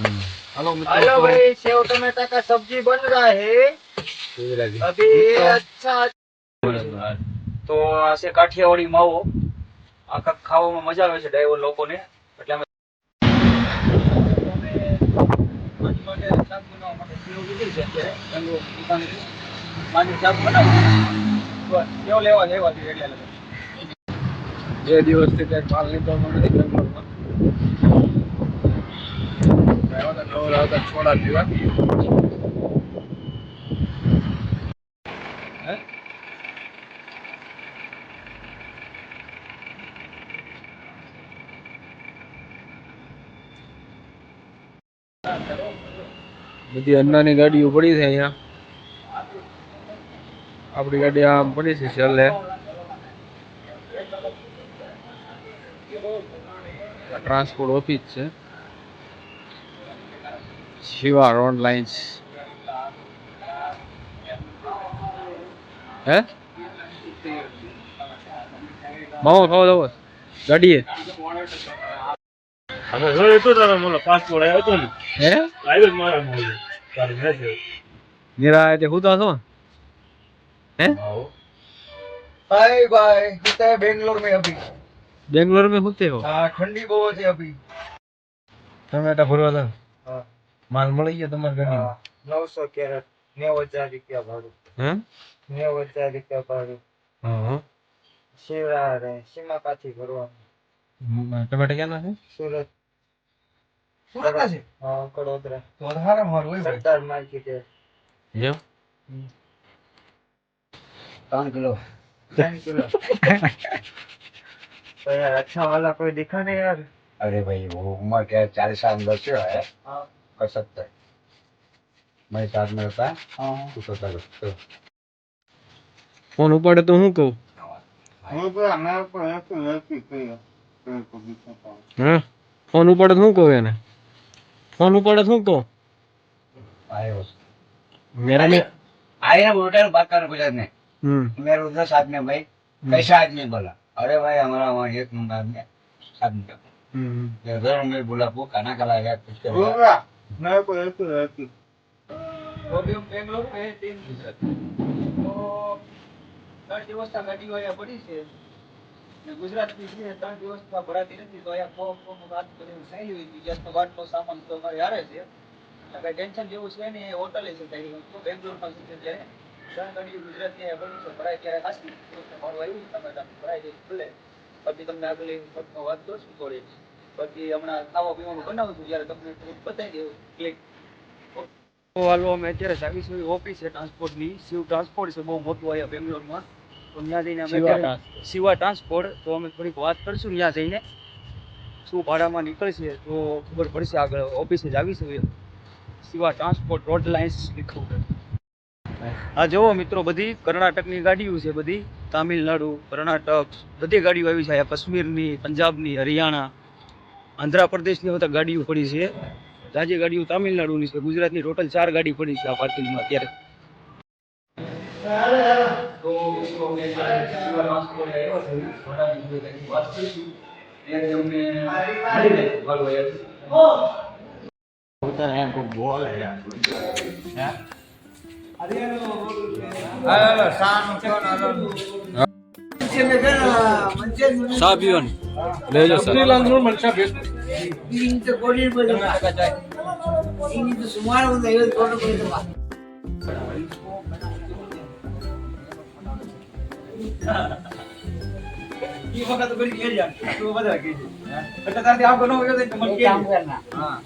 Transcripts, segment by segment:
Hello hello भाई save टमाटर का सब्जी बन रहा है अभी अच्छा તો આ છે કાઠિયાવાડી માવો આખા ખાવામાં મજા આવે છે ડ્રાઈવર લોકોને એટલે અમે અમે મારી માટે શાક બનાવવા માટે સેવ લીધી છે અત્યારે બેંગ્લોર દુકાનેથી. માની શાક બનાવી બસ સેવ લેવા જ આવ્યા છીએ એટલે બે દિવસથી કંઈક માલ નીકળતો નથી બેંગ્લોરમાં આવ્યા હતા હે બધી અન્નાની ગાડીઓ પડી છે અહીંયા. આપણી ગાડી આમ પડી છે છેલ્લે. ટ્રાન્સપોર્ટ ઓફિસ છે. શિવા રોડ લાઇન્સ હે? મામો ખાવ દો ગાડીએ. હવે જોઈ તો તારો મને પાસપોર્ટ આવ્યો તો ને. હે? આવ્યો જ મારા તારે મેસેજ નિરાય તે હુતા છો? હે? હાય બાય હુતા હે બેંગ્લોર મે અભી. બેંગ્લોર મે હુતે હો? હા ઠંડી બહુ છે અભી. તમે ટા ભરવા દો હા. માલ મળી ગયો તમારી ગાડીમાં नौ सौ कैरेट नेव हजार रुपया भाड़ू હે नेव हजार रुपया भाड़ू હા શિવરા રે સીમા કાથી ભરવાનું ટમેટા ક્યાંના છે સુરત સુરતના છે હા કડોદરા તો વધારે માલ હોય સરદાર માર્કેટ है જેમ पाँच किलो तीन किलो तो यार अच्छा वाला कोई दिखा नहीं यार अरे भाई वो उम्र क्या है चालीस साल अंदर से है हाँ कर सकता है मैं साथ में रहता है हाँ तू सोता है तो ફોન ઉપાડે તો હું કહું मैं तो मैं तो एक एक ही कहियो कोई को भी पता હે ફોન ઉપાડે તો શું કહું એને ફોન ઉપાડે તો શું કહું आए हो મેરા ને आए ना उल्टा बात कर गुजर में હમ मेरे उधर साथ में भाई कैसा आदमी बोला अरे भाई हमारा वहाँ एक नंबर आदमी साथ में હમ घर में बोला वो खाना खिलाएगा कुछ करेगा ના પણ હતું હતું. પ્રોબ્લેમ બેંગ્લોર મે તો ત્રણ દિવસના ગાડીઓ અહીંયા પડી છે. ને ગુજરાતની છે ત્રણ દિવસમાં ભરાતી નથી અહીંયા કોક કોક વાત કરીને સારી બીજાનો વાટનો સામાન તો હારે છે. કાંઈ ટેન્શન જેવું છે ને હોટલે છે તારી તો બેંગ્લોરમાં છે ત્યારે ત્રણ ગાડીઓ ગુજરાતની અહીંયા પડી છે. ભરાય ત્યારે ખાસ. મારું આવ્યું તમે ભરાઈ જાય પછી તમને આગળ વાત તો શું કરે છે પછી હમણાં ખાવા પીવાનું બનાવું છું જ્યારે તમને બતાવી દેવું ક્લિક તો હાલો અમે અત્યારે જાવીશું ઓફિસ છે ટ્રાન્સપોર્ટની શિવ ટ્રાન્સપોર્ટ છે બહુ મોટું અહીંયા બેંગ્લોરમાં. તો ત્યાં જઈને અમે શિવા ટ્રાન્સપોર્ટ તો અમે થોડીક વાત કરશું ત્યાં જઈને. શું ભાડામાં નીકળશે તો ખબર પડશે આગળ. ઓફિસે જ આવીશું શિવા ટ્રાન્સપોર્ટ રોડ લાઇન્સ લીખું આ જુઓ મિત્રો બધી કર્ણાટકની ગાડીઓ છે બધી. તામિલનાડુ કર્ણાટક બધી ગાડીઓ આવી છે. કશ્મીરની પંજાબ પંજાબની હરિયાણા. આંધ્રપ્રદેશની બધા ગાડીઓ પડી છે. તાજી ગાડીઓ તામિલનાડુની છે. ગુજરાતની ટોટલ ચાર ગાડી પડી છે આ પાર્કિંગમાં અત્યારે. તો લેજો સર. ಶ್ರೀಲಾಂಧ್ರು ಮನುಷ್ಯ ಬೇಕು ಇಂತ ಕೋಡಿ ಇರ್ಬೋದು ಇಂಗಿಂತ ಸುಮಾರು ಒಂದು ಐವತ್ತು ಕೋಟಿ ಕೊಡ್ತಪ್ಪ ಈ વખત બરી ઘેર જા. તો બધા કે છે એટલે તારથી આપ ગણો ગયો તો મને કામ કરના હા.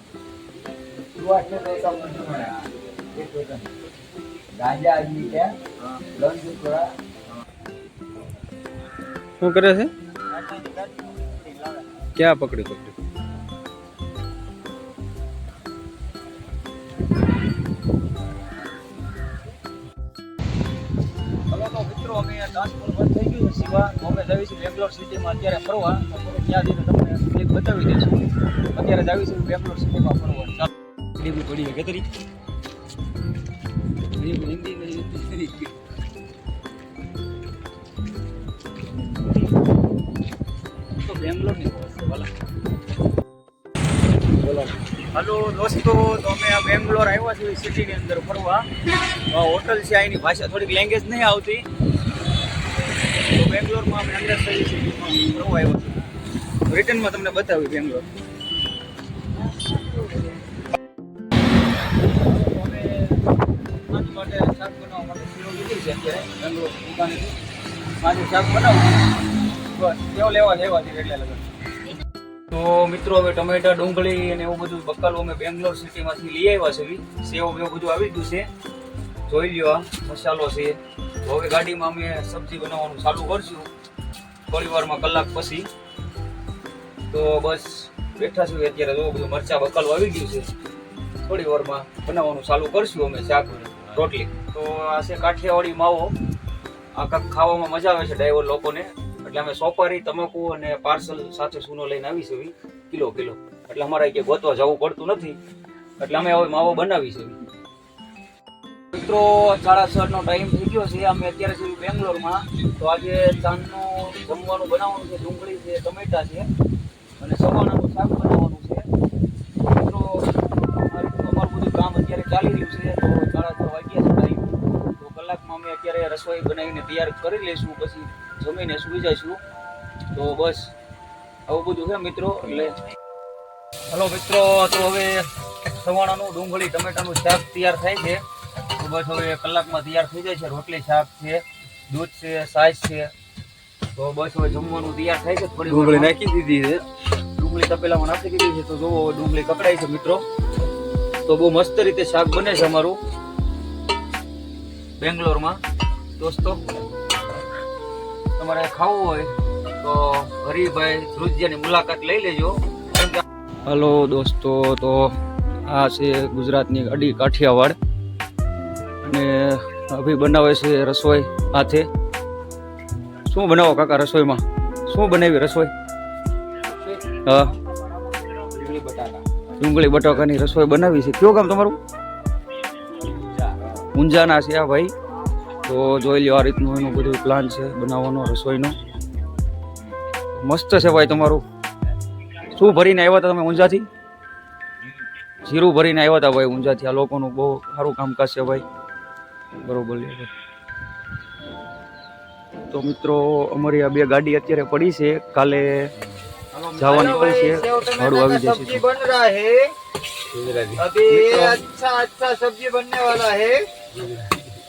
તું આટલે તો કામ નથી એક વખત ગાજા આદમી કે લંચ થોડા. શું કરે છે? ક્યાં પકડી પકડી મિત્રો અમે ટ્રાન્સપોર્ટ બંધ થઈ ગયું સિવા. અમે જઈશું બેંગ્લોર સિટીમાં અત્યારે ફરવા. તો ત્યાં જઈને તમને ક્લિક બતાવી દઈશું. અત્યારે જઈશું બેંગ્લોર સિટીમાં ફરવા. ચાલો. પડી કે તરી લીંબુ હિન્દી નહીં તરી? તો બેંગ્લોર હલો દોસ્તો, તો અમે બેંગ્લોર આવ્યા છીએ સિટીની અંદર ફરવા. હોટલ છે અહીંની ભાષા થોડીક લેંગ્વેજ નહીં આવતી. તો બેંગ્લોરમાં અમે અંદર સહી સિટીમાં ફરવા આવ્યા છીએ. રિટર્નમાં તમને બતાવ્યું બેંગ્લોર. માટે શાક બનાવવા માટે શીરો લીધી છે અત્યારે, બેંગ્લોર દુકાનેથી. સાંજે શાક બનાવું બસ, કેવો લેવા લેવા છે એટલે લગન. તો મિત્રો, હવે ટમેટા, ડુંગળી અને એવું બધું બકાલું અમે બેંગ્લોર સિટીમાંથી લઈ આવ્યા છે સેવ એવું બધું આવી ગયું છે. જોઈ લ્યો આ મસાલો છે. તો હવે ગાડીમાં અમે સબ્જી બનાવવાનું ચાલુ કરશું. થોડી વારમાં કલાક પછી. તો બસ, બેઠા છું અત્યારે. જો બધું મરચા બકાલું આવી ગયું છે. થોડી વારમાં બનાવવાનું ચાલુ કરશું અમે શાક રોટલી. તો આ છે કાઠિયાવાડી માવો. આ કાંક ખાવામાં મજા આવે છે ડ્રાઈવર લોકોને. એટલે અમે સોપારી, તમાકુ અને પાર્સલ સાથે સૂનો લઈને આવી છે કિલો કિલો. એટલે અમારે કે ગોતવા જવું પડતું નથી. એટલે અમે હવે માવો બનાવી છે મિત્રો સાડા છ નો ટાઈમ થઈ ગયો છે. અમે અત્યારે છીએ બેંગ્લોરમાં. તો આજે ચાંદનું જમવાનું બનાવવાનું છે. ડુંગળી છે, ટમેટા છે અને સવાનાનું શાક બનાવવાનું છે. મિત્રો, અમારું બધું કામ અત્યારે ચાલી રહ્યું છે. તો સાડા છ વાગ્યા છે ટાઈમ. તો કલાકમાં અમે અત્યારે રસોઈ બનાવીને તૈયાર કરી લઈશું. પછી જમીને સુઈ જઈશું. તો બસ આવું બધું છે મિત્રો એટલે હલો મિત્રો તો હવે સવાણાનું ડુંગળી ટમેટાનું શાક તૈયાર થાય છે. તો બસ હવે કલાકમાં તૈયાર થઈ જાય છે રોટલી શાક છે દૂધ છે સાસ છે. તો બસ હવે જમવાનું તૈયાર થાય છે થોડી ડુંગળી નાખી દીધી છે. ડુંગળી તપેલામાં નાખી દીધી છે તો જોવો ડુંગળી કપડાય છે મિત્રો. તો બહુ મસ્ત રીતે શાક બને છે અમારું. બેંગ્લોરમાં. દોસ્તો તમારે ખાવું હોય તો હરિભાઈ ધ્રુજ્યાની મુલાકાત લઈ લેજો. હલો દોસ્તો તો આ છે ગુજરાતની અડી કાઠિયાવાડ. અને અભી બનાવે છે રસોઈ હાથે. શું બનાવો કાકા રસોઈમાં? શું બનાવી રસોઈ? હા. ડુંગળી બટાકાની રસોઈ બનાવી છે. કયો ગામ તમારું? ઊંઝાના છે આ ભાઈ. તો જોઈ લો આ રીતનું એનું બધું પ્લાન છે બનાવવાનો રસોઈનો. મસ્ત છે ભાઈ તમારું. શું ભરીને આવ્યા હતા તમે ઊંઝાથી? જીરું ભરીને આવ્યા હતા ભાઈ ઊંઝાથી. આ લોકોનું બહુ સારું કામકાજ છે ભાઈ. બરોબર તો મિત્રો અમારી આ બે ગાડી અત્યારે પડી છે. કાલે જવાની પણ છે. ભાડું આવી જશે બન અચ્છા અચ્છા સબ્જી બનને વાલા હે.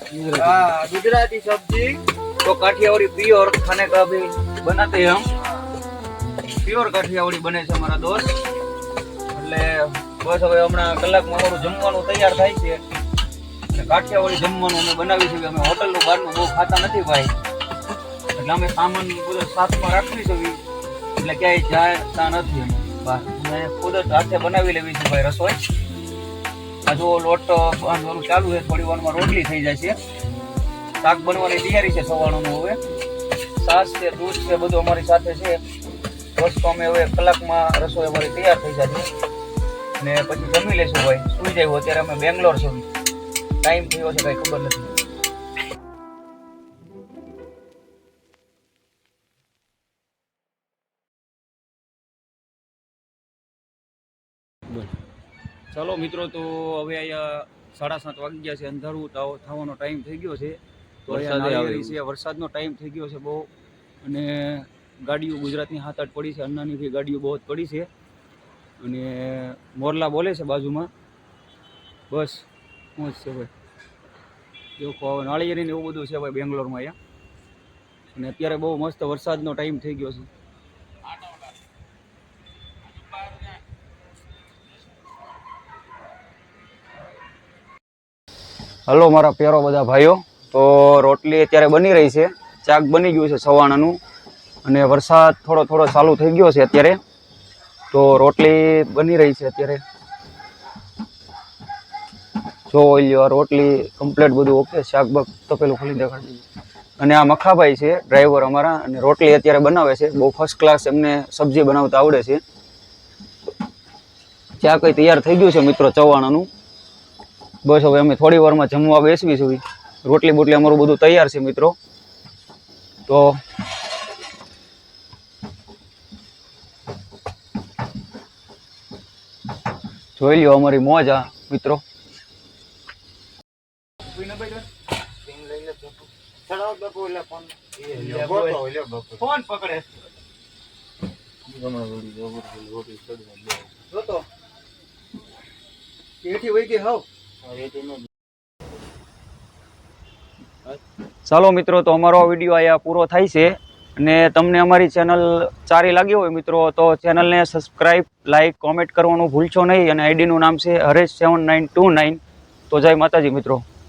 है हाँ गुजराती सब्जी तो काठियावाड़ी प्योर खाने का भी बनाते हैं हम પ્યોર કાઠિયાવાડી બને છે અમારા દોસ્ત એટલે બસ હવે હમણાં કલાકમાં અમારું જમવાનું તૈયાર થાય છે અને કાઠિયાવાડી જમવાનું અમે બનાવી છે અમે હોટલનું બહારનું બહુ ખાતા નથી ભાઈ એટલે અમે સામાન બધો સાથમાં રાખવી છે એટલે ક્યાંય જતા નથી અમે બહાર અમે ખુદ જ હાથે બનાવી લેવી છે ભાઈ રસોઈ આ જો લોટ બાંધવાનું ચાલુ છે, થોડી વારમાં રોટલી થઈ જાય છે. શાક બનવાની તૈયારી છે સવારનું હવે. સાસ છે, દૂધ છે, બધું અમારી સાથે છે. વસ્તુ અમે હવે કલાકમાં રસોઈ અમારી તૈયાર થઈ જશે. ને પછી જમી લેશું ભાઈ. સુઈ જાય અત્યારે અમે બેંગ્લોર છું ટાઈમ થયો છે કઈ ખબર નથી. ચાલો મિત્રો તો હવે અહીંયા સાડા સાત વાગી ગયા છે. અંધારું થવાનો ટાઈમ થઈ ગયો છે. તો છે. વરસાદનો ટાઈમ થઈ ગયો છે બહુ. અને ગાડીઓ ગુજરાતની હાથ આઠ પડી છે. અન્નાની બી ગાડીઓ બહુ જ પડી છે. અને મોરલા બોલે છે બાજુમાં. બસ મોજ છે ભાઈ. જો નાળિયેરી ને એવું બધું છે ભાઈ બેંગ્લોરમાં અહીંયા. અને અત્યારે બહુ મસ્ત વરસાદનો ટાઈમ થઈ ગયો છે. હલો, મારા પ્યારો બધા ભાઈઓ. તો રોટલી અત્યારે બની રહી છે. ચાક બની ગયું છે સવાણાનું. અને વરસાદ થોડો થોડો ચાલુ થઈ ગયો છે અત્યારે. તો રોટલી બની રહી છે અત્યારે. જો આ રોટલી કમ્પ્લીટ બધું ઓકે, શાક બાક તપેલું ખોલી દેખાડી અને આ મખાભાઈ છે ડ્રાઈવર અમારા, અને રોટલી અત્યારે બનાવે છે. બહુ ફર્સ્ટ ક્લાસ એમને સબ્જી બનાવતા આવડે છે. ચા કંઈ તૈયાર થઈ ગયું છે મિત્રો, ચવાણાનું? બસ હવે અમે થોડી વારમાં જમવા બેસવીશું રોટલી બોટલી અમારું બધું તૈયાર છે મિત્રો તો જોઈ લ્યો અમારી મોજ આ મિત્રો ફોન પકડે એથી વઈ ગઈ હાવ ચાલો મિત્રો, તો અમારો વીડિયો અહીંયા પૂરો થાય છે અને તમને અમારી ચેનલ સારી લાગી હોય મિત્રો, તો ચેનલને સબસ્ક્રાઇબ લાઇક કોમેન્ટ કરવાનું ભૂલશો નહીં અને આઈડીનું નામ છે Haresh seven nine two nine તો જય માતાજી મિત્રો.